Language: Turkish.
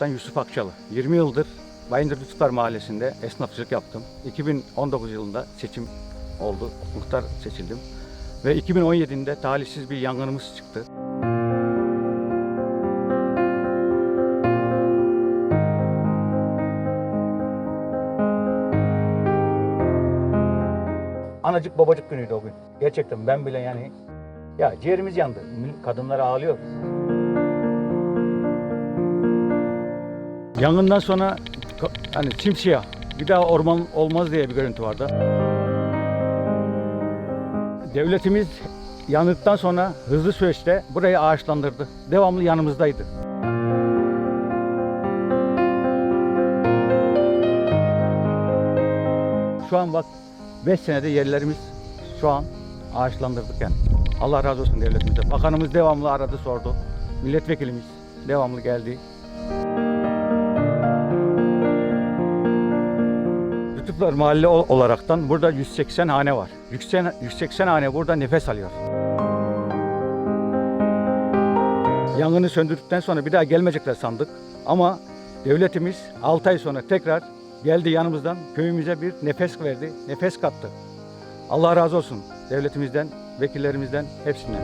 Ben Yusuf Akçalı. 20 yıldır Bayındır Lütfülar Mahallesi'nde esnafçılık yaptım. 2019 yılında seçim oldu. Muhtar seçildim. Ve 2017'de talihsiz bir yangınımız çıktı. Anacık babacık günüydü o gün. Gerçekten ben bile yani ya ciğerimiz yandı. Kadınlar ağlıyor. Yangından sonra hani simsiyah bir daha orman olmaz diye bir görüntü vardı. Devletimiz yandıktan sonra hızlı süreçte burayı ağaçlandırdı. Devamlı yanımızdaydı. Şu an bak 5 senede yerlerimiz şu an ağaçlandırdık yani. Allah razı olsun devletimize. Bakanımız devamlı aradı sordu. Milletvekilimiz devamlı geldi. Lütuflar Mahalle ol- olaraktan burada 180 hane var. 180, 180 hane burada nefes alıyor. Yangını söndürdükten sonra bir daha gelmeyecekler sandık. Ama devletimiz 6 ay sonra tekrar geldi yanımızdan köyümüze bir nefes verdi, nefes kattı. Allah razı olsun devletimizden, vekillerimizden, hepsinden.